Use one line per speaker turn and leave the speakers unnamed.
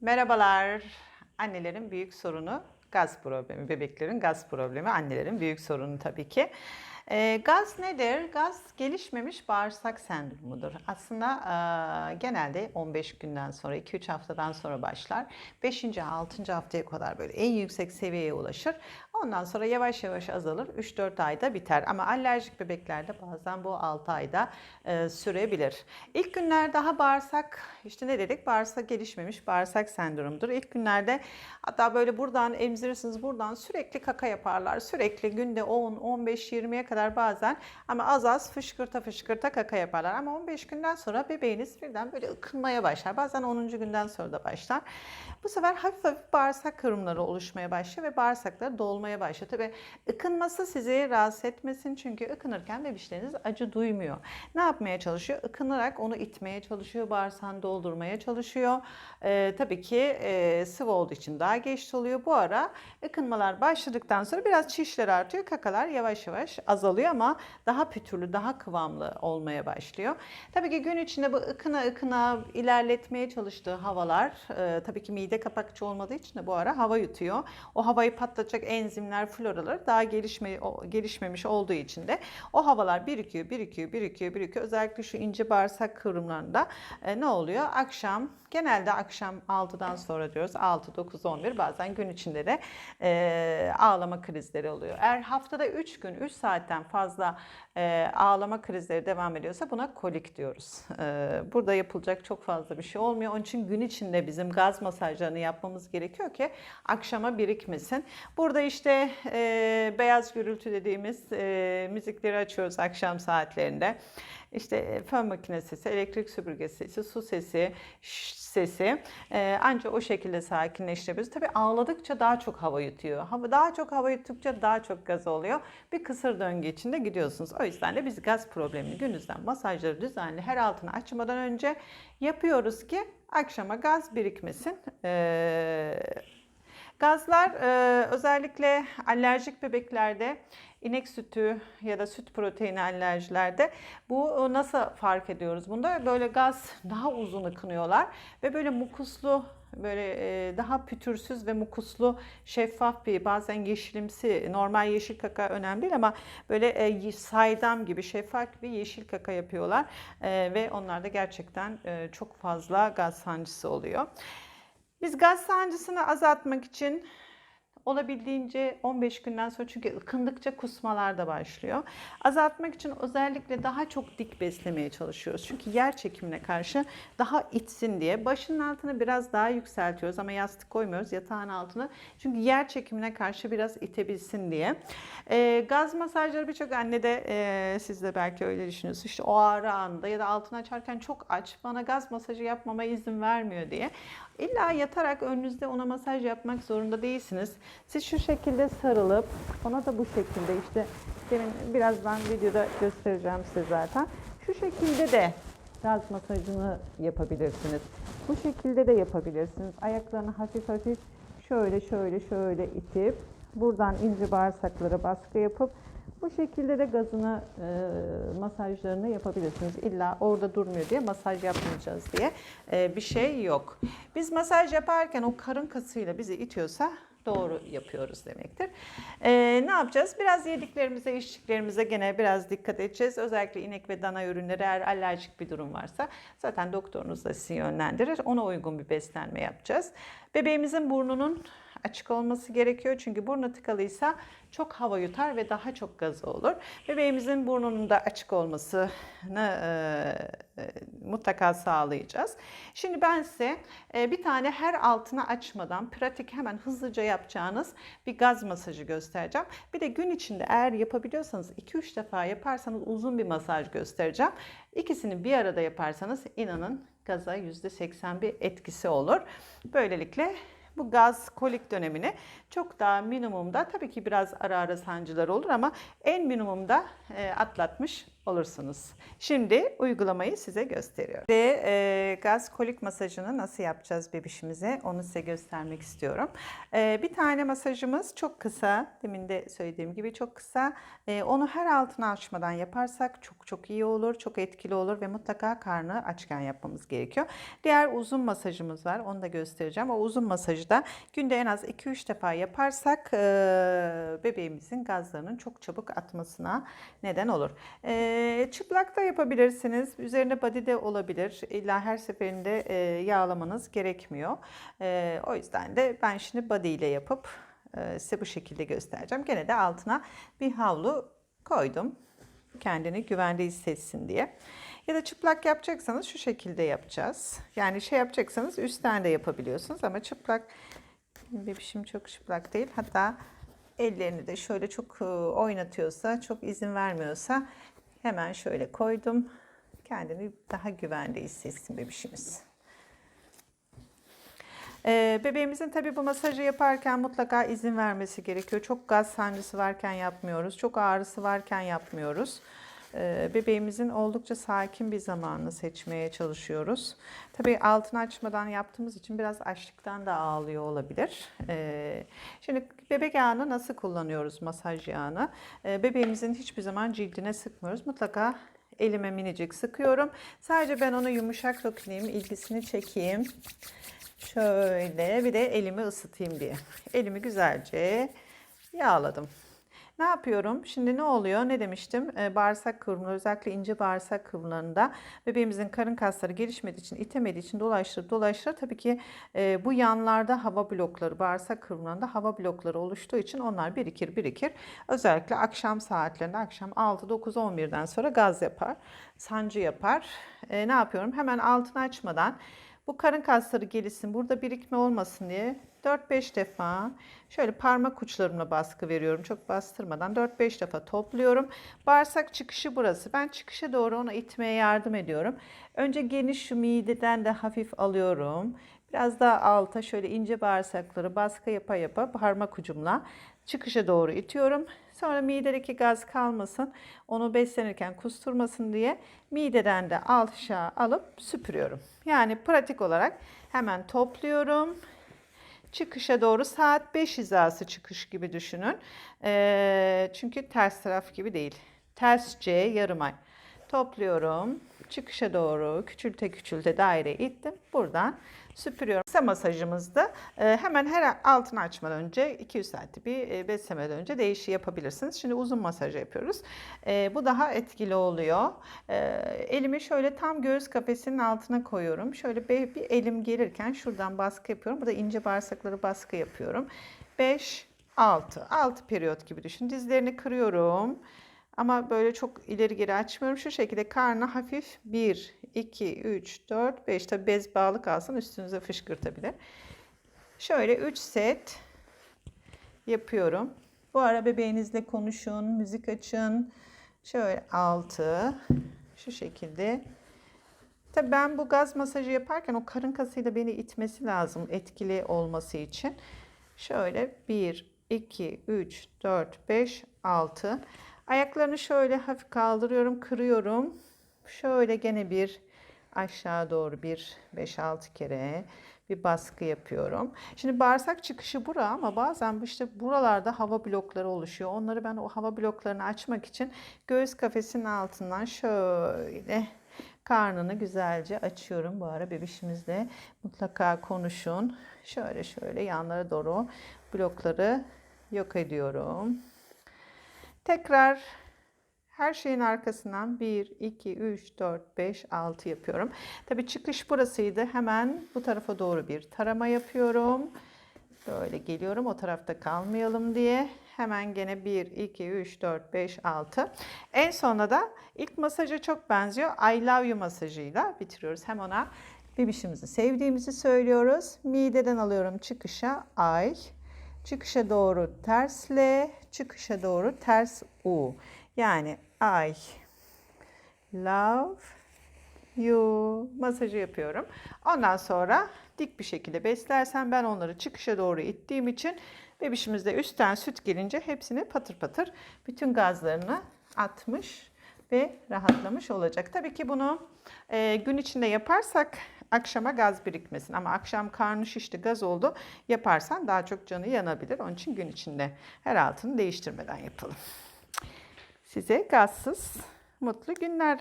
Merhabalar. Annelerin büyük sorunu gaz problemi. Bebeklerin gaz problemi annelerin büyük sorunu tabii ki. Ee, gaz nedir? Gaz gelişmemiş bağırsak sendromudur. Aslında e, genelde 15 günden sonra, 2-3 haftadan sonra başlar. 5. 6. haftaya kadar böyle en yüksek seviyeye ulaşır. Ondan sonra yavaş yavaş azalır. 3-4 ayda biter. Ama alerjik bebeklerde bazen bu 6 ayda e, sürebilir. İlk günler daha bağırsak, işte ne dedik? Bağırsak gelişmemiş bağırsak sendromudur. İlk günlerde hatta böyle buradan emzirirsiniz, buradan sürekli kaka yaparlar. Sürekli günde 10, 15, 20'ye kadar bazen ama az az fışkırta fışkırta kaka yaparlar. Ama 15 günden sonra bebeğiniz birden böyle ıkınmaya başlar. Bazen 10. günden sonra da başlar. Bu sefer hafif hafif bağırsak kırımları oluşmaya başlıyor ve bağırsakları dolmaya başlıyor. Tabii ıkınması sizi rahatsız etmesin çünkü ıkınırken bebişleriniz acı duymuyor. Ne yapmaya çalışıyor? Ikınarak onu itmeye çalışıyor, bağırsağını doldurmaya çalışıyor. Ee, tabii ki e, sıvı olduğu için daha geç oluyor. Bu ara ıkınmalar başladıktan sonra biraz çişler artıyor, kakalar yavaş yavaş azalıyor ama daha pütürlü, daha kıvamlı olmaya başlıyor. Tabii ki gün içinde bu ıkına ıkına ilerletmeye çalıştığı havalar, e, tabii ki mide kapakçı olmadığı için de bu ara hava yutuyor. O havayı patlatacak enzimler, floralar daha gelişme, gelişmemiş olduğu için de o havalar birikiyor, birikiyor, birikiyor, birikiyor. Özellikle şu ince bağırsak kıvrımlarında e, ne oluyor? Akşam, genelde akşam 6'dan sonra diyoruz. 6, 9, 11 bazen gün içinde de e, ağlama krizleri oluyor. Eğer haftada 3 gün, 3 saatten fazla e, ağlama krizleri devam ediyorsa buna kolik diyoruz. E, burada yapılacak çok fazla bir şey olmuyor. Onun için gün içinde bizim gaz masajlarını yapmamız gerekiyor ki akşama birikmesin. Burada işte e, beyaz gürültü dediğimiz e, müzikleri açıyoruz akşam saatlerinde. İşte e, fön makinesi sesi, elektrik süpürgesi sesi, su sesi, sesi e, ancak o şekilde sakinleştirebiliriz. Tabii ağladıkça daha çok hava yutuyor. Hava, daha çok hava yuttukça daha çok gaz oluyor. Bir kısır döngü içinde gidiyorsunuz. O yüzden de biz gaz problemini gününüzden masajları düzenli her altını açmadan önce yapıyoruz ki akşama gaz birikmesin. Ee, Gazlar e, özellikle alerjik bebeklerde inek sütü ya da süt proteini alerjilerde bu nasıl fark ediyoruz? Bunda böyle gaz daha uzun ıkınıyorlar ve böyle mukuslu böyle e, daha pütürsüz ve mukuslu şeffaf bir bazen yeşilimsi normal yeşil kaka önemli değil ama böyle e, saydam gibi şeffaf bir yeşil kaka yapıyorlar E, ve onlarda gerçekten çok fazla gaz sancısı oluyor. Biz gaz sancısını azaltmak için olabildiğince 15 günden sonra çünkü ıkındıkça kusmalar da başlıyor. Azaltmak için özellikle daha çok dik beslemeye çalışıyoruz. Çünkü yer çekimine karşı daha itsin diye. Başının altını biraz daha yükseltiyoruz ama yastık koymuyoruz yatağın altına. Çünkü yer çekimine karşı biraz itebilsin diye. Ee, gaz masajları birçok anne de e, siz de belki öyle düşünüyorsunuz. İşte o ağrı anında ya da altını açarken çok aç bana gaz masajı yapmama izin vermiyor diye. İlla yatarak önünüzde ona masaj yapmak zorunda değilsiniz. Siz şu şekilde sarılıp ona da bu şekilde işte demin birazdan videoda göstereceğim size zaten. Şu şekilde de gaz masajını yapabilirsiniz. Bu şekilde de yapabilirsiniz. Ayaklarını hafif hafif şöyle şöyle şöyle itip buradan ince bağırsaklara baskı yapıp bu şekilde de gazını, e, masajlarını yapabilirsiniz. İlla orada durmuyor diye masaj yapmayacağız diye e, bir şey yok. Biz masaj yaparken o karın kasıyla bizi itiyorsa doğru yapıyoruz demektir. E, ne yapacağız? Biraz yediklerimize, içtiklerimize gene biraz dikkat edeceğiz. Özellikle inek ve dana ürünleri eğer alerjik bir durum varsa zaten doktorunuz da sizi yönlendirir. Ona uygun bir beslenme yapacağız. Bebeğimizin burnunun açık olması gerekiyor. Çünkü burnu tıkalıysa çok hava yutar ve daha çok gazı olur. Bebeğimizin burnunun da açık olmasını e, e, mutlaka sağlayacağız. Şimdi ben size e, bir tane her altına açmadan pratik hemen hızlıca yapacağınız bir gaz masajı göstereceğim. Bir de gün içinde eğer yapabiliyorsanız 2-3 defa yaparsanız uzun bir masaj göstereceğim. İkisini bir arada yaparsanız inanın gaza %80 bir etkisi olur. Böylelikle bu gaz kolik dönemini çok daha minimumda tabii ki biraz ara ara sancılar olur ama en minimumda e, atlatmış olursunuz. Şimdi uygulamayı size gösteriyorum. Ve e, gaz kolik masajını nasıl yapacağız bebişimize onu size göstermek istiyorum. E, bir tane masajımız çok kısa. Demin de söylediğim gibi çok kısa. E, onu her altına açmadan yaparsak çok çok iyi olur. Çok etkili olur ve mutlaka karnı açken yapmamız gerekiyor. Diğer uzun masajımız var. Onu da göstereceğim. O uzun masajı da günde en az 2-3 defa yaparsak e, bebeğimizin gazlarının çok çabuk atmasına neden olur. E, çıplak da yapabilirsiniz. Üzerine body de olabilir. İlla her seferinde e, yağlamanız gerekmiyor. E, o yüzden de ben şimdi body ile yapıp e, size bu şekilde göstereceğim. Gene de altına bir havlu koydum. Kendini güvende hissetsin diye. Ya da çıplak yapacaksanız şu şekilde yapacağız. Yani şey yapacaksanız üstten de yapabiliyorsunuz ama çıplak bebişim çok çıplak değil. Hatta ellerini de şöyle çok e, oynatıyorsa, çok izin vermiyorsa hemen şöyle koydum. Kendini daha güvende hissetsin bebişimiz. Ee, bebeğimizin tabii bu masajı yaparken mutlaka izin vermesi gerekiyor. Çok gaz sancısı varken yapmıyoruz. Çok ağrısı varken yapmıyoruz. Ee, bebeğimizin oldukça sakin bir zamanını seçmeye çalışıyoruz. Tabii altını açmadan yaptığımız için biraz açlıktan da ağlıyor olabilir. Ee, şimdi bebek yağını nasıl kullanıyoruz masaj yağını? Ee, bebeğimizin hiçbir zaman cildine sıkmıyoruz. Mutlaka elime minicik sıkıyorum. Sadece ben onu yumuşak dokunayım, ilgisini çekeyim. Şöyle bir de elimi ısıtayım diye. Elimi güzelce yağladım. Ne yapıyorum? Şimdi ne oluyor? Ne demiştim? Ee, bağırsak kıvrımları özellikle ince bağırsak kıvrımlarında bebeğimizin karın kasları gelişmediği için, itemediği için dolaştırıp dolaştırıp tabii ki e, bu yanlarda hava blokları, bağırsak kıvrımlarında hava blokları oluştuğu için onlar birikir birikir. Özellikle akşam saatlerinde akşam 6, 9, 11'den sonra gaz yapar, sancı yapar. E, ne yapıyorum? Hemen altını açmadan bu karın kasları gelişsin, burada birikme olmasın diye 4-5 defa şöyle parmak uçlarımla baskı veriyorum. Çok bastırmadan 4-5 defa topluyorum. Bağırsak çıkışı burası. Ben çıkışa doğru ona itmeye yardım ediyorum. Önce geniş şu mideden de hafif alıyorum. Biraz daha alta şöyle ince bağırsakları baskı yapa yapa parmak ucumla çıkışa doğru itiyorum. Sonra midedeki gaz kalmasın, onu beslenirken kusturmasın diye mideden de aşağı alıp süpürüyorum. Yani pratik olarak hemen topluyorum. Çıkışa doğru saat 5 hizası çıkış gibi düşünün. Ee, çünkü ters taraf gibi değil. Ters C yarım ay. Topluyorum. Çıkışa doğru küçülte küçülte daire ittim. Buradan süpürüyorum. Kısa masajımızda e, hemen her altını açmadan önce 200 saati bir e, beslemeden önce değişi yapabilirsiniz. Şimdi uzun masaj yapıyoruz. E, bu daha etkili oluyor. Elimi şöyle tam göğüs kafesinin altına koyuyorum. Şöyle bir elim gelirken şuradan baskı yapıyorum. Burada ince bağırsakları baskı yapıyorum. 5 6 6 periyot gibi düşün. Dizlerini kırıyorum. Ama böyle çok ileri geri açmıyorum. Şu şekilde karnına hafif 1, 2, 3, 4, 5. Tabi bez bağlı kalsın üstünüze fışkırtabilir. Şöyle 3 set yapıyorum. Bu ara bebeğinizle konuşun, müzik açın. Şöyle 6 şu şekilde. Tabi ben bu gaz masajı yaparken o karın kasıyla beni itmesi lazım etkili olması için. Şöyle 1, 2, 3, 4, 5, 6. Ayaklarını şöyle hafif kaldırıyorum, kırıyorum. Şöyle gene bir aşağı doğru bir 5-6 kere bir baskı yapıyorum. Şimdi bağırsak çıkışı bura ama bazen işte buralarda hava blokları oluşuyor. Onları ben o hava bloklarını açmak için göğüs kafesinin altından şöyle karnını güzelce açıyorum. Bu ara bebişimizle mutlaka konuşun. Şöyle şöyle yanlara doğru blokları yok ediyorum. Tekrar her şeyin arkasından 1, 2, 3, 4, 5, 6 yapıyorum. Tabii çıkış burasıydı. Hemen bu tarafa doğru bir tarama yapıyorum. Böyle geliyorum o tarafta kalmayalım diye. Hemen gene 1, 2, 3, 4, 5, 6. En sona da ilk masaja çok benziyor. I love you masajıyla bitiriyoruz. Hem ona bebişimizi sevdiğimizi söylüyoruz. Mideden alıyorum çıkışa I. Çıkışa doğru ters L, çıkışa doğru ters U. Yani I love you masajı yapıyorum. Ondan sonra dik bir şekilde beslersen ben onları çıkışa doğru ittiğim için bebişimizde üstten süt gelince hepsini patır patır bütün gazlarını atmış ve rahatlamış olacak. Tabii ki bunu e, gün içinde yaparsak akşama gaz birikmesin ama akşam karnı şişti gaz oldu yaparsan daha çok canı yanabilir. Onun için gün içinde her altını değiştirmeden yapalım. Size gazsız mutlu günler